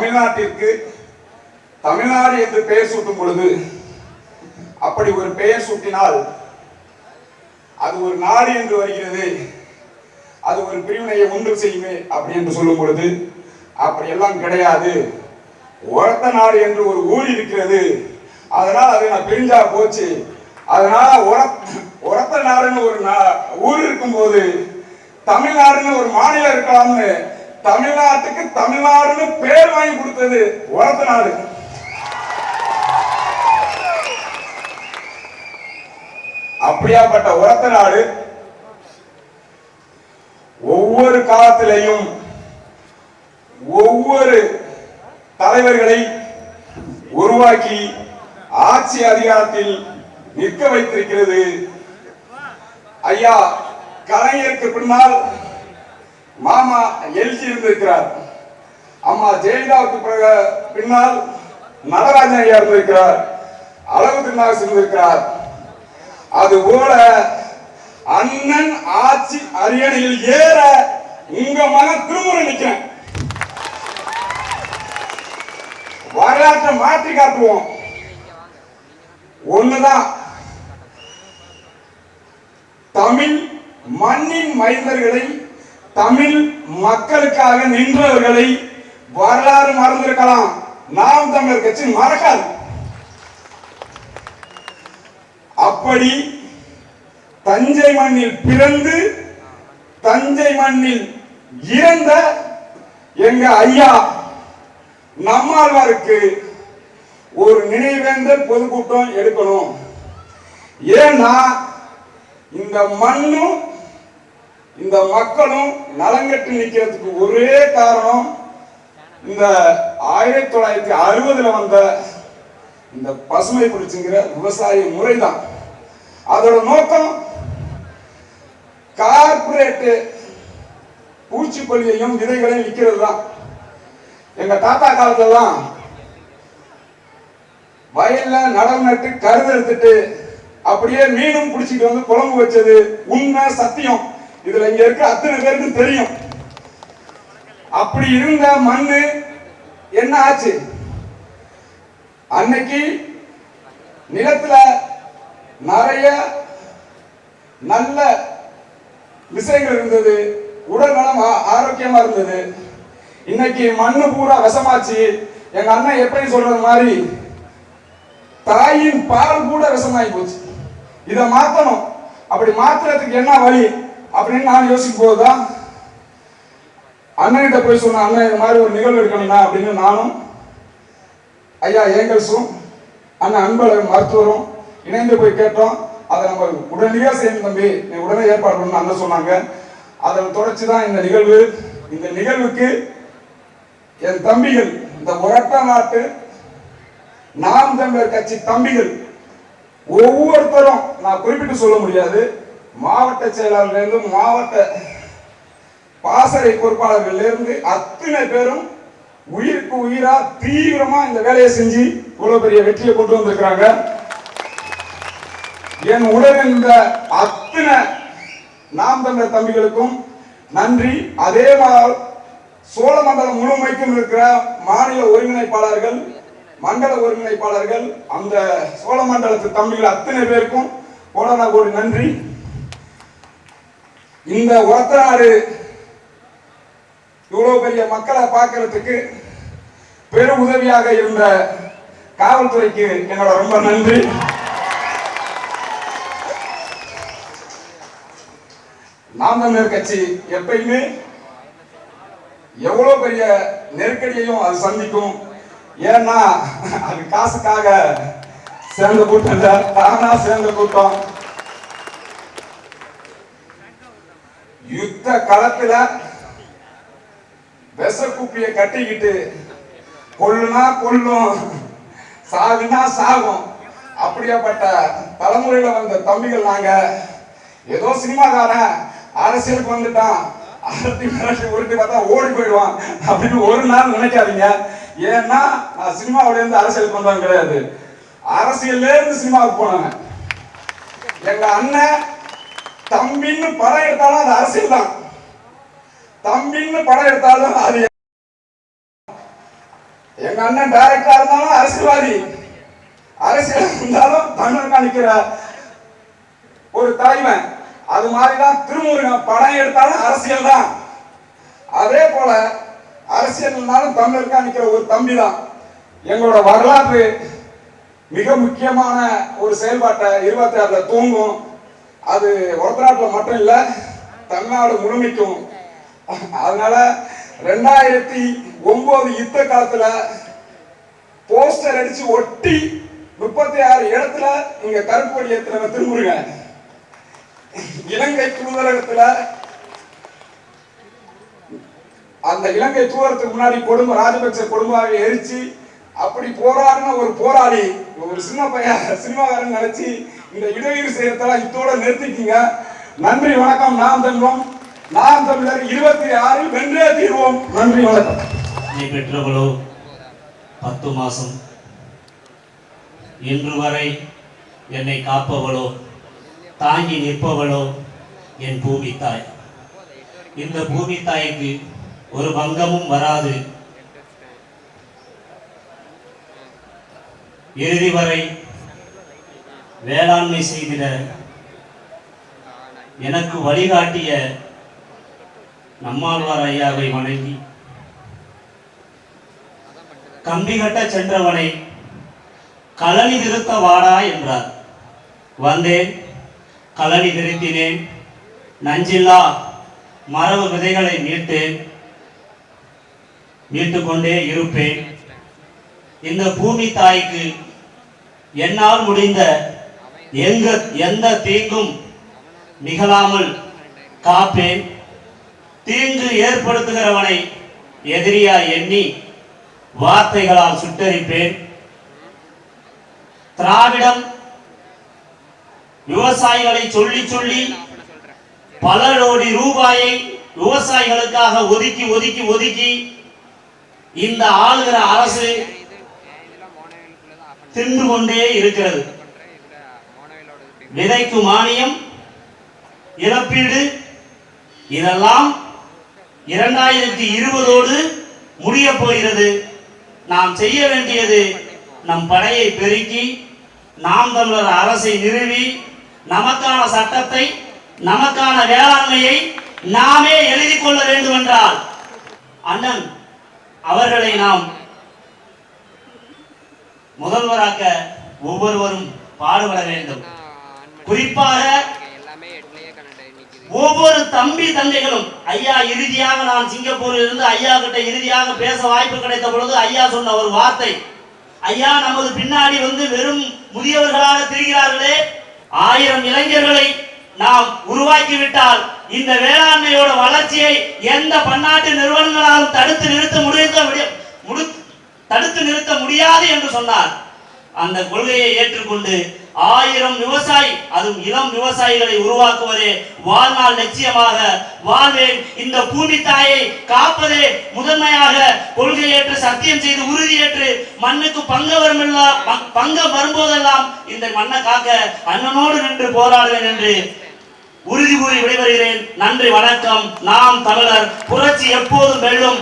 தமிழ்நாட்டிற்கு தமிழ்நாடு என்று பெயர் சூட்டும் பொழுது அப்படி ஒரு பெயர் சூட்டினால் அது ஒரு நாடு என்று வருகிறது அது ஒரு பிரிவினையை ஒன்று செய்யுமே அப்படி என்று சொல்லும் பொழுது அப்படியெல்லாம் கிடையாது. ஒரத்த நாடு என்று ஒரு ஊர் இருக்கிறது. அதனால் அது நான் பிரிஞ்சா போச்சு. அதனால உரத்த நாடுன்னு ஒரு நா- ஊர் இருக்கும்போது தமிழ்நாடுன்னு ஒரு மாநிலம் இருக்கலாம்னு தமிழ்நாட்டுக்கு தமிழ்நாடுன்னு பேர் வாங்கி கொடுத்தது உரத்த நாடு. அப்படியாப்பட்ட உரத்த நாடு. ஒவ்வொரு காலத்திலையும் ஒவ்வொரு தலைவர்களை உருவாக்கி ஆட்சி அதிகாரத்தில் நிற்க வைத்திருக்கிறது. ஐயா கலைஞருக்கு பின்னால் மாமா எழுச்சி இருந்திருக்கிறார். அம்மா ஜெயலலிதாவுக்கு பிறகு பின்னால் நடராஜன் ஐயா இருந்திருக்கிறார். அளவு திருநாஸ் இருந்திருக்கிறார். அதுபோல அண்ணன் ஆட்சி அரியணையில் ஏற உங்க மகன் திருமுறை நிக்கிறேன். வரலாற்றை மாற்றி காட்டுவோம். ஒண்ணுதான். தமிழ் மண்ணின் மைந்தர்களை தமிழ் மக்களுக்காக நின்றவர்களை வரலாறு மறந்திருக்கலாம். நாம் தமிழர் கட்சி மறக்காது. அப்படி தஞ்சை மண்ணில் பிறந்து தஞ்சை மண்ணில் இறந்த எங்க ஐயா நம்மாழ்வாருக்கு ஒரு நினைவேந்தல் பொதுக்கூட்டம் எடுக்கணும். ஏன்னா இந்த மண்ணும் இந்த மக்களும் நலங்கட்டு நிக்கிறதுக்கு ஒரே காரணம் இந்த ஆயிரத்தி தொள்ளாயிரத்தி அறுபதுல வந்த இந்த பசுமை புரட்சிங்கிற விவசாய முறைதான். அதோட நோக்கம் கார்பரேட் பூச்சிக்கொல்லியையும் விதைகளையும் விற்கிறது தான் எங்க தாத்தா காலத்துலலாம் வயல்ல நடம் நட்டு கருது எடுத்துட்டு அப்படியே மீனும் பிடிச்சிட்டு வந்து குழம்பு வச்சது உண்மை சத்தியம். இதுல இங்க இருக்க அத்தனை பேருக்கு தெரியும். அப்படி இருந்த மண்ணு என்ன ஆச்சு? அன்னைக்கு நிலத்துல நிறைய நல்ல விஷயங்கள் இருந்தது. உடல் நலம் ஆ- ஆரோக்கியமா இருந்தது. இன்னைக்கு மண்ணு பூரா விஷமாச்சு. எங்க அண்ணன் எப்படி சொல்றது மாதிரி தாயின் பால் கூட விஷமாகி போச்சு. இதை மாத்தணும். அப்படி மாத்துறதுக்கு என்ன வழி? அப்படின்னு நான் யோசிக்கும் போதுதான் அண்ணன்கிட்ட போய் சொன்ன அண்ணன் இந்த மாதிரி ஒரு நிகழ்வு எடுக்கணும்னா அப்படின்னு நானும் ஐயா ஏங்கல்ஸும் அண்ணன் அன்பழகன் மருத்துவரும் இணைந்து போய் கேட்டோம். அதை நம்ம உடனடியாக செய்யணும் தம்பி. நீ உடனே ஏற்பாடு பண்ணணும் அண்ணன் சொன்னாங்க. அதை தொடர்ச்சி தான் இந்த நிகழ்வு. இந்த நிகழ்வுக்கு என் தம்பிகள் இந்த உரட்ட நாட்டு நாம் தமிழர் கட்சி தம்பிகள் ஒவ்வொருத்தரும் நான் குறிப்பிட்டு சொல்ல முடியாது. மாவட்ட செயலாளர்லேருந்து மாவட்ட பாசறை பொறுப்பாளர்கள்ல இருந்து அத்தனை பேரும் உயிருக்கு உயிரா தீவிரமா இந்த வேலையை செஞ்சு இவ்வளவு பெரிய வெற்றியை கொண்டு வந்திருக்கிறாங்க. என் உடன் இந்த அத்தனை நாம் தந்த தம்பிகளுக்கும் நன்றி. அதே மாதிரி சோழமண்டலம் முழுமைக்கும் இருக்கிற மாநில ஒருங்கிணைப்பாளர்கள் மண்டல ஒருங்கிணைப்பாளர்கள் அந்த சோழமண்டலத்து தம்பிகள் அத்தனை பேருக்கும் கோடான கோடி நன்றி. இந்த ஒத்தநாடு இவ்வளவு பெரிய மக்களை பார்க்கறதுக்கு பெரும் உதவியாக இருந்த காவல்துறைக்கு என்னோட ரொம்ப நன்றி. நாம் தமிழர் கட்சி எப்பயுமே எவ்வளவு பெரிய நெருக்கடியையும் அது சந்திக்கும். ஏன்னா அது காசுக்காக சேர்ந்த கூட்டம் தானா சேர்ந்த கூட்டம். யுத்த களத்துல விஷ குப்பிய கட்டிக்கிட்டு கொல்லுனா கொல்லும் சாகுனா சாகும். அப்படியாப்பட்ட தலைமுறையில வந்த தம்பிகள் நாங்க ஏதோ சினிமாக்காரன் அரசியலுக்கு வந்துட்டான் அரசி மிரட்டி உருட்டி பார்த்தா ஓடி போயிடுவான் அப்படின்னு ஒரு நாள் நினைக்காதீங்க. ஏன்னா நான் சினிமாவில இருந்து அரசியலுக்கு வந்தவன் கிடையாது. அரசியல்ல இருந்து சினிமாவுக்கு போனவன். எங்க அண்ணன் தம்பின்னு படம் எடுத்தாலும் அரசியல் தான் தம்பின்னு படம் எடுத்தாலும் அது எங்க அண்ணன் டைரக்டா இருந்தாலும் அரசியல்வாதி. அரசியல் இருந்தாலும் தமிழ் நிக்கிற ஒரு தலைமை அது மாதிரிதான் திருமுருகன் படம் எடுத்தாலும் அரசியல் தான். அதே போல அரசியல் இருந்தாலும் தமிழருக்கா நிக்கிற ஒரு தம்பி தான் எங்களோட வரலாற்று மிக முக்கியமான ஒரு செயல்பாட்டை இருபத்தி ஆறுல தூங்கும். அது ஒரத்தநாட்டில் மட்டும் இல்லை தமிழ்நாடு முழுமைக்கும். அதனால ரெண்டாயிரத்தி ஒன்பது யுத்த காலத்துல போஸ்டர் அடிச்சு ஒட்டி முப்பத்தி ஆறு இடத்துல இங்க கருப்பு கொடி ஏத்துல திருமுருகன் இலங்கை தூதரகத்துல அந்த இலங்கை தூதரத்துக்கு முன்னாடி கொடுமை ராஜபக்ச கொடுமாவை எரிச்சு அப்படி போராடின ஒரு போராளி ஒரு சின்ன பையன் சினிமாக்காரன் நினைச்சு இந்த இடையூறு செய்யறதெல்லாம் இத்தோட நிறுத்திக்கிங்க நன்றி வணக்கம். நாம் தமிழோம் நாம் தமிழர் இருபத்தி ஆறு வென்றே தீர்வோம். நன்றி வணக்கம். நீ பெற்றவளோ பத்து மாசம். இன்று வரை என்னை காப்பவளோ தாங்கி நிற்பவளோ என் பூமி தாய். இந்த பூமி தாய்க்கு ஒரு பங்கமும் வராது. இறுதி வரை வேளாண்மை செய்திட எனக்கு வழிகாட்டிய நம்மாழ்வார் ஐயாவை வணங்கி கம்பி கட்ட சென்றவனை களனி திருத்த வாடா என்றார். வந்தேன் களனி திருத்தினேன் நஞ்சில்லா மரபு விதைகளை மீட்டேன் மீட்டு கொண்டே இருப்பேன். இந்த பூமி தாய்க்கு என்னால் முடிந்த எங்க எந்த தீங்கும் நிகழாமல் காப்பேன் தீங்கு ஏற்படுத்துகிறவனை எதிரியா எண்ணி வார்த்தைகளால் சுட்டரிப்பேன். திராவிடம் விவசாயிகளை சொல்லி சொல்லி பல கோடி ரூபாயை விவசாயிகளுக்காக ஒதுக்கி ஒதுக்கி ஒதுக்கி இந்த ஆளுகிற அரசு தின்று கொண்டே இருக்கிறது. விதைக்கு மானியம் இழப்பீடு. இதெல்லாம் இரண்டாயிரத்தி இருபதோடு முடிய போகிறது. நாம் செய்ய வேண்டியது நம் படையை பெருக்கி நாம் தமிழர் அரசை நிறுவி நமக்கான சட்டத்தை நமக்கான வேளாண்மையை நாமே எழுதி கொள்ள வேண்டும் என்றால் அண்ணன் அவர்களை நாம் முதல்வராக்க ஒவ்வொருவரும் பாடுபட வேண்டும். குறிப்பாக ஒவ்வொரு தம்பி தந்தைகளும் ஐயா இறுதியாக நான் சிங்கப்பூரில் இருந்து ஐயா கிட்ட இறுதியாக பேச வாய்ப்பு கிடைத்த பொழுது ஐயா சொன்ன ஒரு வார்த்தை ஐயா நமது பின்னாடி வந்து வெறும் முதியவர்களாக திரிகிறார்களே. ஆயிரம் இளைஞர்களை நாம் உருவாக்கி விட்டால் இந்த வேளாண்மையோட வளர்ச்சியை எந்த பன்னாட்டு நிறுவனங்களாலும் தடுத்து நிறுத்த முடிந்த முடிய- தடுத்து நிறுத்த முடியாது என்று சொன்னார். அந்த கொள்கையை ஏற்றுக்கொண்டு ஆயிரம் விவசாயி அதுவும் இளம் விவசாயிகளை உருவாக்குவதே வாழ்நாள் லட்சியமாக வாழ்வேன் இந்த பூமி தாயை காப்பதே முதன்மையாக கொள்கையேற்று சத்தியம் செய்து உறுதியேற்று மண்ணுக்கு பங்க வருமெல்லாம் ப- பங்கம் வரும்போதெல்லாம் இந்த மண்ணை காக்க அண்ணனோடு நின்று போராடுவேன் என்று உறுதி கூறி விடைபெறுகிறேன். நன்றி வணக்கம். நாம் தமிழர் புரட்சி எப்போதும் வெல்லும்.